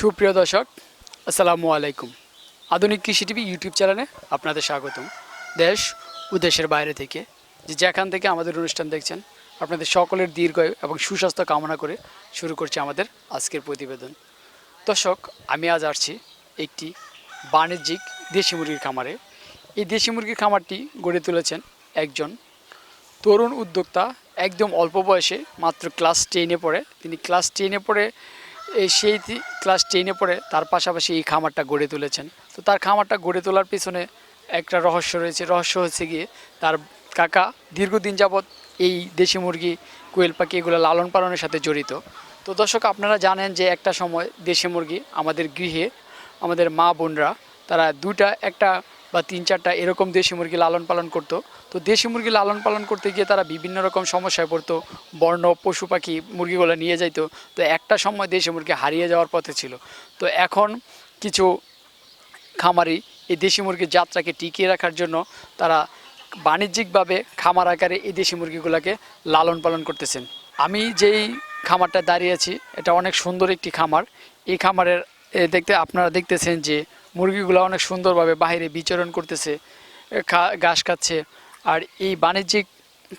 সুপ্রিয় দর্শক, আসসালামু আলাইকুম। আধুনিক কৃষি টিভি ইউটিউব চ্যানেলে আপনাদের স্বাগতম। দেশ ও দেশের বাইরে থেকে যে যেখান থেকে আমাদের অনুষ্ঠান দেখছেন, আপনাদের সকলের দীর্ঘায়ু এবং সুস্বাস্থ্য কামনা করে শুরু করছি আমাদের আজকের প্রতিবেদন। দর্শক, আমি আজ আসছি একটি বাণিজ্যিক দেশি মুরগির খামারে। এই দেশি মুরগির খামারটি গড়ে তুলেছেন একজন তরুণ উদ্যোক্তা, একদম অল্প বয়সে মাত্র ক্লাস টেনে পড়ে। তিনি ক্লাস টেনে পড়ে সেই ক্লাস টেনে পড়ে, তার পাশাপাশি এই খামারটা গড়ে তুলেছেন। তো তার খামারটা গড়ে তোলার পিছনে একটা রহস্য রয়েছে। রহস্য হচ্ছে গিয়ে তার কাকা দীর্ঘদিন যাবৎ এই দেশি মুরগি, কোয়েল পাখি এগুলো লালন পালনের সাথে জড়িত। তো দর্শক, আপনারা জানেন যে একটা সময় দেশি মুরগি আমাদের গৃহে, আমাদের মা বোনরা, তারা দুটা একটা বা তিন চারটা এরকম দেশি মুরগি লালন পালন করতো। তো দেশি মুরগি লালন পালন করতে গিয়ে তারা বিভিন্ন রকম সমস্যায় পড়তো বর্ণ পশু পাখি মুরগিগুলো নিয়ে যাইতো। তো একটা সময় দেশি মুরগি হারিয়ে যাওয়ার পথে ছিল। তো এখন কিছু খামারি এই দেশি মুরগির যাত্রাকে টিকিয়ে রাখার জন্য তারা বাণিজ্যিকভাবে খামার আকারে এই দেশি মুরগিগুলোকে লালন পালন করতেছেন। আমি যেই খামারটা দাঁড়িয়ে আছি, এটা অনেক সুন্দর একটি খামার। এই খামারের দেখতে, আপনারা দেখতেছেন যে মুরগিগুলো অনেক সুন্দরভাবে বাইরে বিচরণ করতেছে ঘাস খাচ্ছে। আর এই বাণিজ্যিক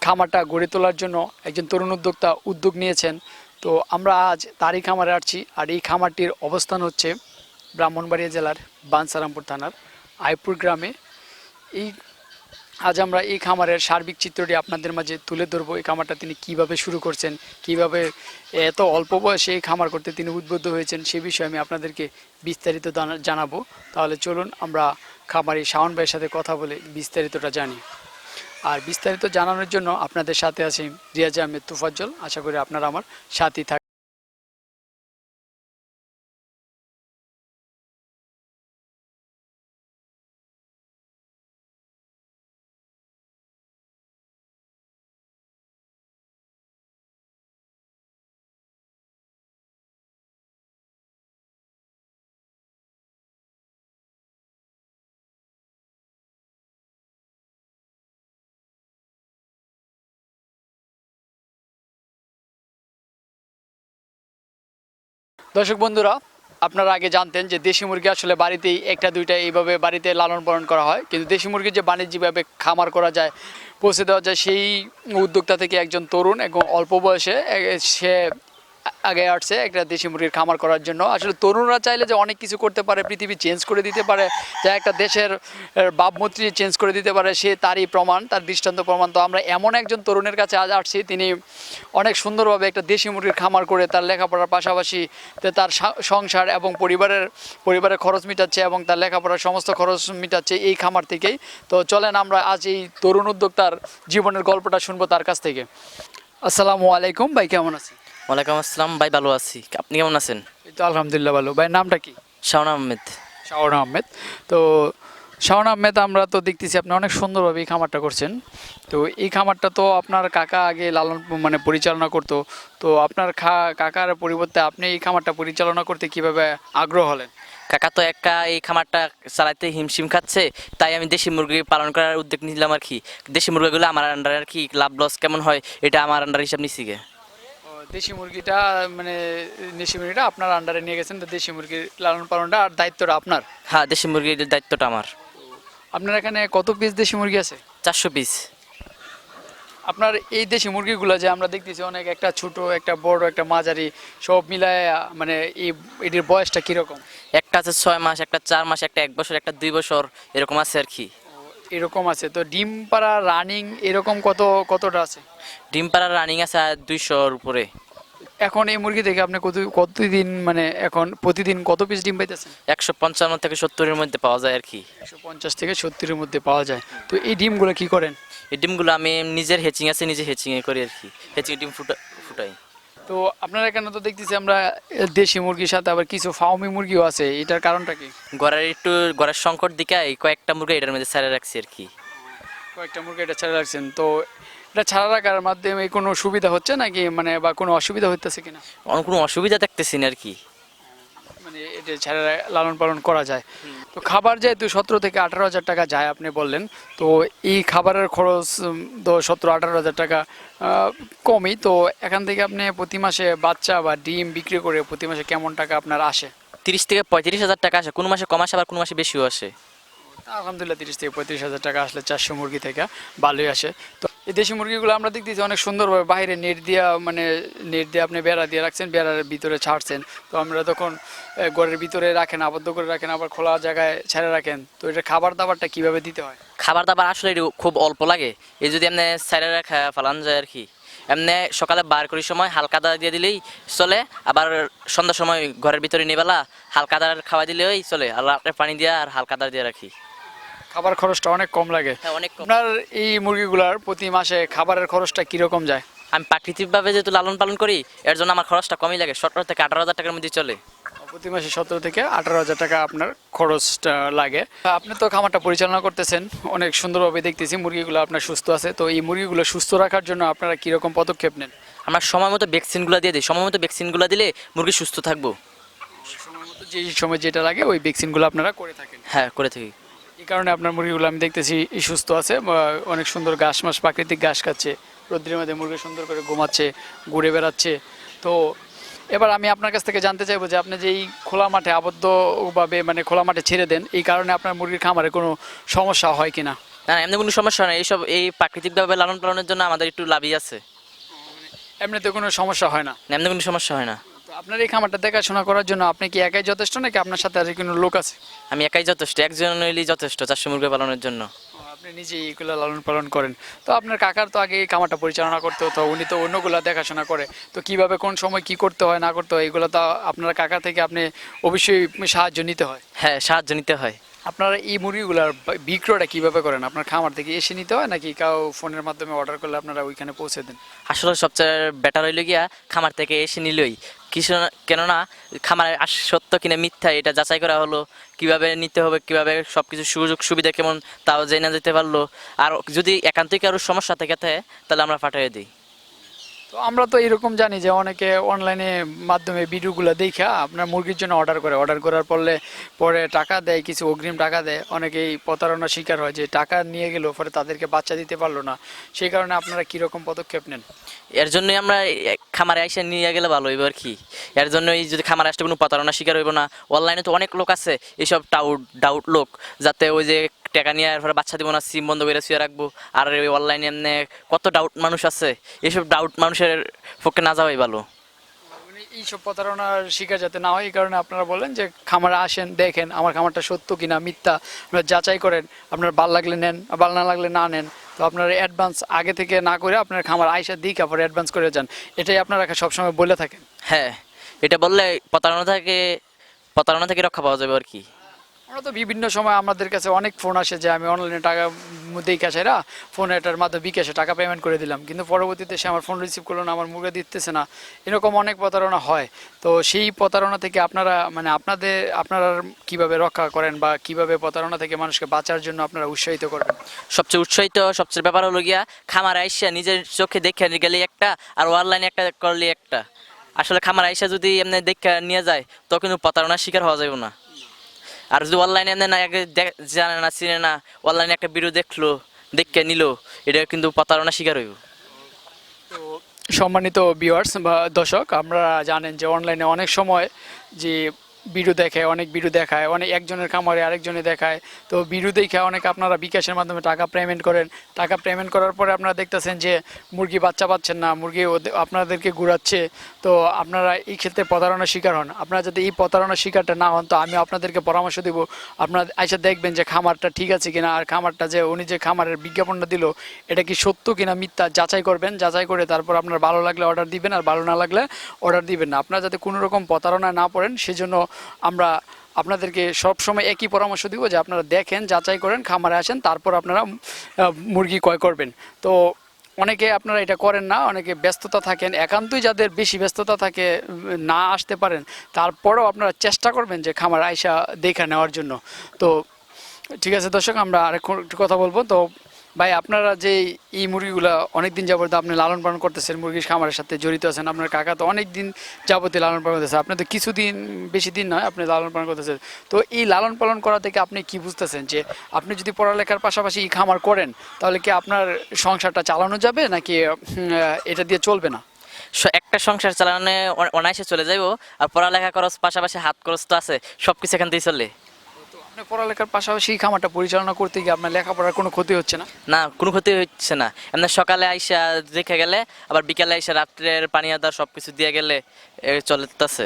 খামারটা গড়ে তোলার জন্য একজন তরুণ উদ্যোক্তা উদ্যোগ নিয়েছেন। তো আমরা আজ তারই খামারে আসছি। আর এই খামারটির অবস্থান হচ্ছে ব্রাহ্মণবাড়িয়া জেলার বানসারামপুর থানার আইপুর গ্রামে। এই আজ আমরা এই খামারের সার্বিক চিত্রটি আপনাদের মাঝে তুলে ধরবো। এই খামারটা তিনি কীভাবে শুরু করছেন, কীভাবে এত অল্প বয়সে এই খামার করতে তিনি উদ্বুদ্ধ হয়েছেন সে বিষয়ে আমি আপনাদেরকে বিস্তারিত জানা- জানাব। তাহলে চলুন আমরা খামারি শাওন ভাইয়ের সাথে কথা বলে বিস্তারিতটা জানি। আর বিস্তারিত জানানোর জন্য আপনাদের সাথে আছি রিয়াজ আহমেদ তুফাজ্জল। আশা করি আপনারা আমার সাথী থাক দর্শক বন্ধুরা, আপনারা আগে জানতেন যে দেশি মুরগি আসলে বাড়িতেই একটা, দুইটা এইভাবে বাড়িতে লালন পালন করা হয়। কিন্তু দেশি মুরগির যে বাণিজ্যিকভাবে খামার করা যায়, পৌঁছে দেওয়া যায়, সেই উদ্যোক্তা থেকে একজন তরুণ এবং অল্প বয়সে সে আগে আসছে একটা দেশি মুরগির খামার করার জন্য। আসলে তরুণরা চাইলে যে অনেক কিছু করতে পারে, পৃথিবী চেঞ্জ করে দিতে পারে, যা একটা দেশের ভাবমূর্তি চেঞ্জ করে দিতে পারে, সে তারই প্রমাণ, তার দৃষ্টান্ত প্রমাণ। তো আমরা এমন একজন তরুণের কাছে আজ আসছি, তিনি অনেক সুন্দরভাবে একটা দেশি মুরগির খামার করে তার লেখাপড়ার পাশাপাশি তার সংসার এবং পরিবারের পরিবারের খরচ মিটাচ্ছে এবং তার লেখাপড়ার সমস্ত খরচ মিটাচ্ছে এই খামার থেকেই। তো চলেন আমরা আজ এই তরুণ উদ্যোক্তার জীবনের গল্পটা শুনব তার কাছ থেকে। আসসালামু আলাইকুম, ভাই কেমন আছেন? ওয়ালাইকুম আসসালাম। ভাই ভালো আছি। আপনি কেমন আছেন? এই তো আলহামদুলিল্লাহ ভালো। ভাই নামটা কি? শাওন আহমেদ। শাওন আহমেদ। তো শাওন আহমেদ আমরা তো দেখতেছি আপনি অনেক সুন্দরভাবে এই খামারটা করছেন। তো এই খামারটা তো আপনার কাকা আগে লালন মানে পরিচালনা করতো। তো আপনার খা কাকার পরিবর্তে আপনি এই খামারটা পরিচালনা করতে কীভাবে আগ্রহ হলেন? কাকা তো একা এই খামারটা চালাইতে হিমশিম খাচ্ছে তাই আমি দেশি মুরগি পালন করার উদ্যোগ নিলাম আর কি। দেশি মুরগিগুলো আমার আন্ডারে আর কি লাভ লস কেমন হয় এটা আমার আন্ডার হিসাব নিচ্ছি দেশি মুরগিটা মানে দেশি মুরগিটা আপনার আন্ডারে নিয়ে গেছেন তো দেশি মুরগির লালন পালনটা আর দায়িত্বটা আপনার? হ্যাঁ দেশি মুরগির দায়িত্বটা আমার। আপনার এখানে কত পিস দেশি মুরগি আছে? চারশো পিস আপনার এই দেশি মুরগিগুলো যে আমরা দেখতেছি অনেক একটা ছোট একটা বড় একটা মাঝারি সব মিলায় মানে এই এটির বয়সটা কীরকম? একটা আছে ছয় মাস একটা চার মাস একটা এক বছর একটা দুই বছর এরকম আছে আর কি। এরকম আছে। তো ডিম পাড়া রানিং এরকম কত কতটা আছে? ডিম পাড়ার রানিং আছে দুইশোর উপরে। এখন এই মুরগি থেকে আপনি কত কতদিন মানে এখন প্রতিদিন কত পিস ডিম পাইতেছেন? একশো পঞ্চান্ন থেকে সত্তরের মধ্যে পাওয়া যায় আর কি। একশো পঞ্চাশ থেকে সত্তরের মধ্যে পাওয়া যায়। তো এই ডিমগুলো কি করেন? এই ডিমগুলো আমি নিজের হেচিং আছে নিজে হেচিংয়ে করি আর কি। হেচিং ডিম ফুটা ফুটাই। তো আপনারা এখানে তো দেখতেছি আমরা দেশি মুরগির সাথে আবার কিছু ফাউমি মুরগিও আছে এটার কারণটা কি? গড়ার একটু গড়ার সংকট দিকে এই কয়েকটা মুরগি এটার মধ্যে ছাড়া রাখছি আর কি। কয়েকটা মুরগি এটা ছাড়া রাখছেন তো এটা ছাড়া রাখার মাধ্যমে কোনো সুবিধা হচ্ছে নাকি মানে বা কোনো অসুবিধা হইতেছে কিনা? অন্য কোনো অসুবিধা দেখতেছি না আর কি। এটা ছাড়া লালন পালন করা যায়। তো খাবার যেহেতু সতেরো থেকে আঠারো হাজার টাকা যায় আপনি বললেন তো এই খাবারের খরচ তো সতেরো আঠারো হাজার টাকা কমই। তো এখান থেকে আপনি প্রতি মাসে বাচ্চা বা ডিম বিক্রি করে প্রতি মাসে কেমন টাকা আপনার আসে? তিরিশ থেকে পঁয়ত্রিশ হাজার টাকা আসে। কোনো মাসে কম আসে আবার কোনো মাসে বেশিও আসে। আলহামদুলিল্লাহ তিরিশ থেকে পঁয়ত্রিশ হাজার টাকা আসলে চারশো মুরগি থেকে ভালোই আসে। তো এই দেশি মুরগিগুলো আমরা দেখতেছি অনেক সুন্দরভাবে বাইরে নেট দিয়া মানে নেট দিয়ে আপনি বেড়া দিয়ে রাখছেন, বেড়ার ভিতরে ছাড়ছেন। তো আমরা তখন ঘরের ভিতরে রাখেন, আবদ্ধ করে রাখেন, আবার খোলা জায়গায় ছেড়ে রাখেন। তো এটা খাবার দাবারটা কীভাবে দিতে হয়? খাবার দাবার আসলে খুব অল্প লাগে। এই যদি এমনি সাইডে রাখা ফালান যায় আর কি। এমনি সকালে বার করার সময় হালকা দাদা দিয়ে দিলেই চলে, আবার সন্ধ্যার সময় ঘরের ভিতরে নিবেলা হালকা দাদার খাওয়া দিলেই চলে, আর রাত্রে পানি দিয়ে আর হালকা দাদা দিয়ে রাখি। খাবার খরচটা অনেক কম লাগে। হ্যাঁ অনেক আপনার এই মুরগিগুলার প্রতি মাসে খাবারের খরচটা কীরকম যায়? আমি প্রাকৃতিকভাবে যেহেতু লালন পালন করি এর জন্য আমার খরচটা কমই লাগে। সতেরো থেকে আঠারো হাজার টাকার মধ্যে চলে। প্রতি মাসে সতেরো থেকে আঠারো হাজার টাকা আপনার খরচটা লাগে। আপনি তো খামারটা পরিচালনা করতেছেন অনেক সুন্দরভাবে দেখতেছি মুরগিগুলো আপনার সুস্থ আছে। তো এই মুরগিগুলো সুস্থ রাখার জন্য আপনারা কীরকম পদক্ষেপ নেন? আমরা সময় মতো ভ্যাকসিনগুলো দিয়ে দিই। সময় মতো ভ্যাকসিনগুলো দিলে মুরগি সুস্থ থাকব। সময় মতো যে সময় যেটা লাগে ওই ভ্যাকসিনগুলো আপনারা করে থাকেন। হ্যাঁ করে থাকি। এই কারণে আপনার মুরগিগুলো আমি দেখতেছি সুস্থ আছে অনেক সুন্দর ঘাস মাস প্রাকৃতিক ঘাস খাচ্ছে রোদ্রের মধ্যে মুরগি সুন্দর করে ঘুমাচ্ছে ঘুরে বেড়াচ্ছে। তো এবার আমি আপনার কাছ থেকে জানতে চাইব যে আপনি যে এই খোলা মাঠে আবদ্ধভাবে মানে খোলা মাঠে ছেড়ে দেন এই কারণে আপনার মুরগির খামারে কোনো সমস্যা হয় কিনা? না এমনি কোনো সমস্যা নেই এইসব এই প্রাকৃতিকভাবে লালন পালনের জন্য আমাদের একটু লাভই আছে। এমনিতে কোনো সমস্যা হয় না এমনি কোনো সমস্যা হয় না। আপনার এই খামারটা দেখাশোনা করার জন্য আপনি কি একাই যথেষ্ট নাকি আপনার সাথে আর কোনো লোক আছে? আমি একাই যথেষ্ট একজন হইলেই যথেষ্ট চারশো মুরগি পালনের জন্য। আপনি নিজেই এগুলো লালন পালন করেন। তো আপনার কাকার তো আগে এই খামারটা পরিচালনা করতে হতো উনি তো অন্যগুলো দেখাশোনা করে। তো কীভাবে কোন সময় কি করতে হয় না করতে হয় এগুলো তো আপনার কাকা থেকে আপনি অবশ্যই সাহায্য নিতে হয়। হ্যাঁ সাহায্য নিতে হয়। আপনারা এই মুরগিগুলার বিক্রয়টা কীভাবে করেন? আপনার খামার থেকে এসে নিতে হয় নাকি কাউ ফোনের মাধ্যমে অর্ডার করলে আপনারা ওইখানে পৌঁছে দেন? আসলে সবচেয়ে বেটার হইল গিয়া খামার থেকে এসে নিলই। কিছু কেননা খামারের সত্য কিনা মিথ্যা এটা যাচাই করা হলো, কীভাবে নিতে হবে, কীভাবে সব কিছু সুযোগ সুবিধা কেমন, তাও জেনে যেতে পারল। আর যদি একান্তই কারোর সমস্যা থাকে, তাহলে আমরা পাঠিয়ে দিই। তো আমরা তো এরকম জানি যে অনেকে অনলাইনে মাধ্যমে ভিডিওগুলো দেখা আপনার মুরগির জন্য অর্ডার করে। অর্ডার করার পরে পরে টাকা দেয়, কিছু অগ্রিম টাকা দেয়। অনেকেই প্রতারণার শিকার হয় যে টাকা নিয়ে গেল পরে তাদেরকে বাচ্চা দিতে পারল না। সেই কারণে আপনারা কীরকম পদক্ষেপ নেন? এর জন্যই আমরা খামারে এসে নিয়ে গেলে ভালো হইব আর কি। এর জন্যই যদি খামারে আসতে কোনো প্রতারণা শিকার হইব না। অনলাইনে তো অনেক লোক আছে এইসব টাউট ডাউট লোক, যাতে ওই যে টাকা নিয়ে এরপরে বাচ্চা দিব না সিম বন্ধ করে শুয়ে রাখব। আর ওই অনলাইনে এমনি কত ডাউট মানুষ আছে এইসব ডাউট মানুষের পক্ষে না যাওয়াই ভালো। এইসব প্রতারণার শিকার যাতে না হয় এই কারণে আপনারা বলেন যে খামারে আসেন দেখেন আমার খামারটা সত্য কিনা মিথ্যা আপনারা যাচাই করেন আপনার ভালো লাগলে নেন ভালো না লাগলে না নেন। তো আপনারা অ্যাডভান্স আগে থেকে না করে আপনার খামার আইসা দিক পরে অ্যাডভান্স করে যান। এটাই আপনারা সবসময় বলে থাকেন। হ্যাঁ এটা বললে প্রতারণা থেকে প্রতারণা থেকে রক্ষা পাওয়া যাবে আর কি। আমরা তো বিভিন্ন সময় আমাদের কাছে অনেক ফোন আসে যে আমি অনলাইনে টাকা মধ্যেই ক্যাশেরা ফোনে এটার মাধ্যমে বিকাশে টাকা পেমেন্ট করে দিলাম। কিন্তু পরবর্তীতে সে আমার ফোন রিসিভ করল না, আমার মুখে দিতেছে না। এরকম অনেক প্রতারণা হয়। তো সেই প্রতারণা থেকে আপনারা মানে আপনাদের, আপনারা কীভাবে রক্ষা করেন বা কীভাবে প্রতারণা থেকে মানুষকে বাঁচার জন্য আপনারা উৎসাহিত করবেন? সবচেয়ে উৎসাহিত, সবচেয়ে ব্যাপার হলো গিয়া, খামার আইসা নিজের চোখে দেখে গেলে একটা, আর অনলাইনে একটা করলে একটা। আসলে খামার আইসা যদি এমনি দেখে নিয়ে যায় তো কিন্তু প্রতারণার শিকার হওয়া যাবে না। আর যদি অনলাইনে না জানে না, চিনে না অনলাইনে একটা ভিডিও দেখল, দেখে নিল এটা কিন্তু প্রতারণা শিকার হইব। সম্মানিত ভিউয়ার্স বা দর্শক, আমরা জানেন যে অনলাইনে অনেক সময় যে ভিডিও দেখে, অনেক ভিডিও দেখায়, অনেক একজনের খামারে আরেকজনে দেখায়। তো ভিডিও দেখে অনেক আপনারা বিকাশের মাধ্যমে টাকা পেমেন্ট করেন। টাকা পেমেন্ট করার পরে আপনারা দেখতেছেন যে মুরগি বাচ্চা পাচ্ছেন না, মুরগি আপনাদেরকে ঘুরাচ্ছে। তো আপনারা এই ক্ষেত্রে প্রতারণার শিকার হন। আপনারা যদি এই প্রতারণার শিকারটা না হন, তো আমি আপনাদেরকে পরামর্শ দেব। আপনারা আইসা দেখবেন যে খামারটা ঠিক আছে কিনা, আর খামারটা যে উনি যে খামারের বিজ্ঞাপনটা দিল, এটা কি সত্য কিনা মিথ্যা যাচাই করবেন। যাচাই করে তারপর আপনার ভালো লাগলে অর্ডার দিবেন, আর ভালো না লাগলে অর্ডার দিবেন না। আপনারা যাতে কোনো রকম প্রতারণায় না পড়েন, সেজন্য আমরা আপনাদেরকে সব সময় একই পরামর্শ দিব যে আপনারা দেখেন, যাচাই করেন, খামারে আসেন, তারপর আপনারা মুরগি ক্রয় করবেন। তো অনেকে আপনারা এটা করেন না, অনেকে ব্যস্ততা থাকেন, একান্তই যাদের বেশি ব্যস্ততা থাকে না আসতে পারেন, তারপরেও আপনারা চেষ্টা করবেন যে খামার আয়সা দেখে নেওয়ার জন্য। তো ঠিক আছে দর্শক, আমরা আরেক কথা বলব। তো ভাই, আপনারা যে এই মুরগিগুলো অনেক দিন যাবত আপনি লালন পালন করতেছেন, মুরগির খামারের সাথে জড়িত আছেন, আপনার কাকা তো অনেক দিন যাবতীয় লালন পালন করতেছে। আপনি তো কিছুদিন, বেশি দিন নয়, আপনি লালন পালন করতেছেন। তো এই লালন পালন করা থেকে আপনি কি বুঝতেছেন যে, আপনি যদি পড়ালেখার পাশাপাশি এই খামার করেন, তাহলে কি আপনার সংসারটা চালানো যাবে, নাকি এটা দিয়ে চলবে না? একটা সংসার চালানো অনায়াসে চলে যাইব, আর পড়ালেখা খরচ পাশাপাশি হাত খরচ তো আছে সব কিছু এখান থেকে চলে। আপনি পড়ালেখার পাশাপাশি এই খামারটা পরিচালনা করতে গিয়ে আপনার লেখাপড়ার কোনো ক্ষতি হচ্ছে না? না কোনো ক্ষতি হচ্ছে না। এমনি সকালে আইসা দেখে গেলে আবার বিকালে আইসা রাত্রের পানি আদা সব কিছু দিয়ে গেলে চলতেছে।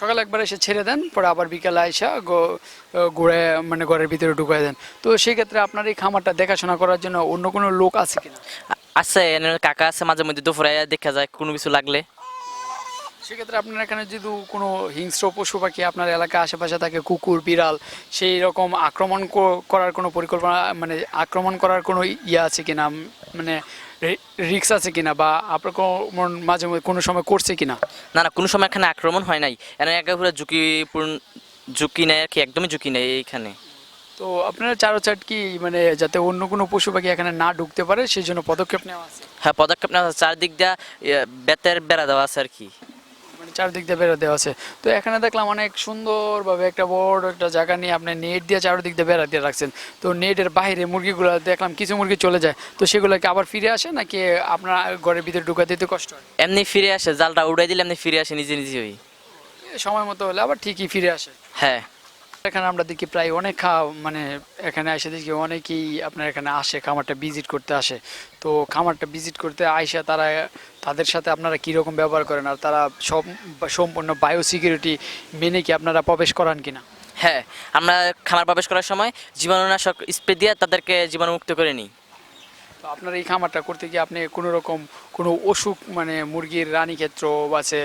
সকালে একবার এসে ছেড়ে দেন পরে আবার বিকালে আইসা ঘুরে মানে ঘরের ভিতরে ঢুকাই দেন। তো সেই ক্ষেত্রে আপনার এই খামারটা দেখাশোনা করার জন্য অন্য কোনো লোক আছে কিনা? আছে কাকা আছে মাঝে মধ্যে দুপুরে দেখা যায় কোনো কিছু লাগলে। সেক্ষেত্রে আপনার এখানে যদি কোনো হিংস্র পশু পাখি আপনার এলাকার আশেপাশে থাকে কুকুর বিড়াল সেই রকম আক্রমণ করার কোনো পরিকল্পনা মানে আক্রমণ করার কোনো ইয়ে আছে কিনা? মানে রিক্স আছে কিনা? বা কোনো মাঝে মধ্যে কোনো সময় করছে কিনা? না না কোনো সময় এখানে আক্রমণ হয় নাই। এনে একেবারে ঝুঁকিপূর্ণ ঝুঁকি নেই আর কি একদমই ঝুঁকি নেই এইখানে। তো আপনারা চারো চাট কি মানে যাতে অন্য কোনো পশু পাখি এখানে না ঢুকতে পারে সেই জন্য পদক্ষেপ নেওয়া আছে? হ্যাঁ পদক্ষেপ নেওয়া। চারদিক দিয়া ইয়ে, বেতের বেড়া দেওয়া আছে আর কি। চারদিক দিয়ে বেড়া দেওয়া আছে। তো এখানে দেখলাম অনেক সুন্দরভাবে একটা বড় একটা জায়গা নিয়ে আপনি নেট দিয়ে চারদিক দিয়ে বেড়া দিয়ে রাখছেন। তো নেটের বাইরে মুরগিগুলো দেখলাম কিছু মুরগি চলে যায়। তো সেগুলো কি আবার ফিরে আসে নাকি আপনার ঘরের ভিতরে ঢুকা দিতে কষ্ট হয়? এমনি ফিরে আসে জালটা উড়াই দিলে এমনি ফিরে আসে নিজে নিজে ওই সময় মতো হলে আবার ঠিকই ফিরে আসে। হ্যাঁ। এখানে আমরা দেখি প্রায় অনেক মানে এখানে এসে দেখি অনেকেই আপনার এখানে আসে, খামারটা ভিজিট করতে আসে। তো খামারটা ভিজিট করতে আইসা তারা তাদের সাথে আপনারা কীরকম ব্যবহার করেন আর তারা সব সম্পূর্ণ বায়ো সিকিউরিটি মেনে কি আপনারা প্রবেশ করান কিনা? হ্যাঁ আমরা খামার প্রবেশ করার সময় জীবাণুনাশক স্প্রে দিয়ে তাদেরকে জীবাণুমুক্ত করে নিই। তো আপনার এই খামারটা করতে গিয়ে আপনি কোনো রকম কোনো অসুখ মানে মুরগির রানী ক্ষেত্র আছে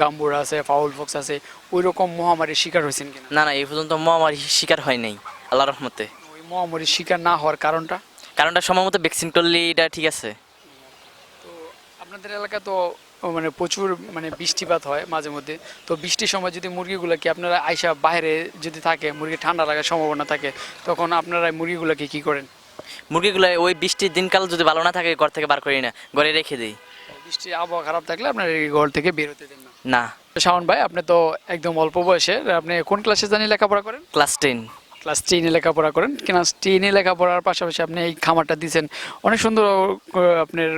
গাম্বুর আছে ফাউল ফক্স আছে ওই রকম মহামারীর শিকার হয়েছেন কিনা? না না এই পর্যন্ত মহামারী শিকার হয় নাই আল্লাহ রহমতে। ওই মহামারীর শিকার না হওয়ার কারণটা? কারণটা সময় মতো ভ্যাকসিন করলে এটা ঠিক আছে। তো আপনাদের এলাকা তো মানে প্রচুর মানে বৃষ্টিপাত হয় মাঝে মধ্যে। তো বৃষ্টির সময় যদি মুরগিগুলোকে আপনারা আইসা বাইরে যদি থাকে মুরগি ঠান্ডা লাগার সম্ভাবনা থাকে তখন আপনারা মুরগিগুলোকে কি করেন? মুরগিগুলো ওই বৃষ্টির দিনকাল যদি ভালো না থাকে ঘর থেকে বার করি না ঘরে রেখে দিই। বৃষ্টির আবহাওয়া খারাপ থাকলে আপনার এই ঘর থেকে বের হতে দেন না। না। শাওন ভাই আপনি তো একদম অল্প বয়সে আপনি কোন ক্লাসে জানি লেখাপড়া করেন? ক্লাস টেন ক্লাস টেনে লেখাপড়া করেন। ক্লাস টেনে লেখাপড়ার পাশাপাশি আপনি এই খামারটা দিয়েছেন। অনেক সুন্দর আপনার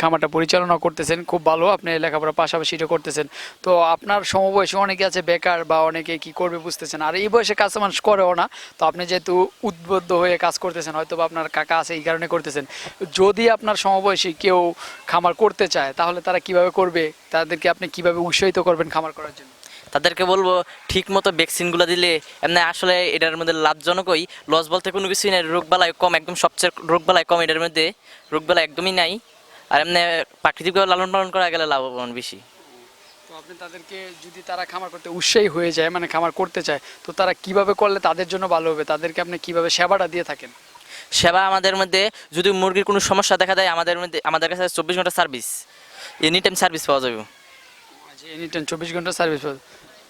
খামারটা পরিচালনা করতেছেন। খুব ভালো আপনি লেখাপড়ার পাশাপাশি এটা করতেছেন। তো আপনার সমবয়সী অনেকে আছে বেকার বা অনেকে কি করবে বুঝতেছেন। আর এই বয়সে কাজ মানুষ করেও না। তো আপনি যেহেতু উদ্বুদ্ধ হয়ে কাজ করতেছেন হয়তো বা আপনার কাকা আছে এই কারণে করতেছেন। যদি আপনার সমবয়সী কেউ খামার করতে চায়, তাহলে তারা কীভাবে করবে? তাদেরকে আপনি কীভাবে উৎসাহিত করবেন খামার করার জন্য? তাদেরকে বলব ঠিক মতো ভ্যাকসিনগুলো দিলে এমনি আসলে এটার মধ্যে লাভজনকই। লস বলতে কোনো কিছুই নাই রোগবালাই কম একদম সবচেয়ে রোগবালাই কম এটার মধ্যে। রোগবালাই একদমই নাই। আর এমনি প্রাকৃতিকভাবে লালন পালন করা গেলে লাভবান বেশি। তো আপনি তাদেরকে যদি তারা খামার করতে উৎসাহী হয়ে যায় মানে খামার করতে চায় তো তারা কীভাবে করলে তাদের জন্য ভালো হবে? তাদেরকে আপনি কীভাবে সেবাটা দিয়ে থাকেন? সেবা আমাদের মধ্যে যদি মুরগির কোনো সমস্যা দেখা দেয় আমাদের মধ্যে আমাদের কাছে চব্বিশ ঘণ্টা সার্ভিস এনি টাইম সার্ভিস পাওয়া যাবে। আচ্ছা এনি টাইম চব্বিশ ঘণ্টা সার্ভিস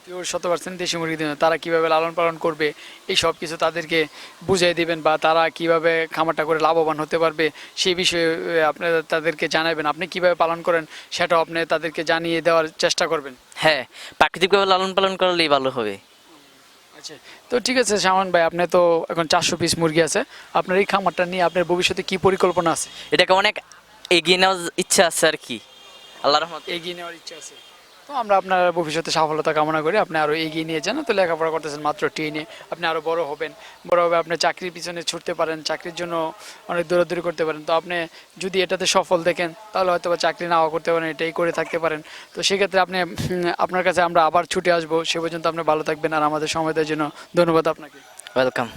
পিওর শত পার্সেন্ট দেশি মুরগি দেবেন তারা কীভাবে লালন পালন করবে এই সব কিছু তাদেরকে বুঝিয়ে দিবেন বা তারা কীভাবে খামারটা করে লাভবান হতে পারবে সেই বিষয়ে আপনি তাদেরকে জানাবেন। আপনি কীভাবে পালন করেন সেটাও আপনি তাদেরকে জানিয়ে দেওয়ার চেষ্টা করবেন। হ্যাঁ প্রাকৃতিকভাবে লালন পালন করলেই ভালো হবে। আচ্ছা তো ঠিক আছে শামান ভাই আপনি তো এখন চারশো পিস মুরগি আছে। আপনার এই খামারটা নিয়ে আপনার ভবিষ্যতে কি পরিকল্পনা আছে? এটাকে অনেক এগিয়ে নেওয়ার ইচ্ছা আছে আর কি। আল্লাহ রহমত। এগিয়ে নেওয়ার ইচ্ছা আছে। তো আমরা আপনার ভবিষ্যতে সফলতা কামনা করি। আপনি আরও এগিয়ে নিয়ে যান। তো লেখাপড়া করতেছেন মাত্র টেনে। আপনি আরও বড় হবেন। বড় হবে, আপনি চাকরির পিছনে ছুটতে পারেন, চাকরির জন্য অনেক দৌড়াদৌড়ি করতে পারেন। তো আপনি যদি এটাতে সফল দেখেন, তাহলে হয়তো বা চাকরি নাও করতে পারেন, এটাই করে থাকতে পারেন। তো সেক্ষেত্রে আপনি আপনার কাছে আমরা আবার ছুটে আসব। সে পর্যন্ত আপনি ভালো থাকবেন আর আমাদের সময় দেওয়ার জন্য ধন্যবাদ আপনাকে। ওয়েলকাম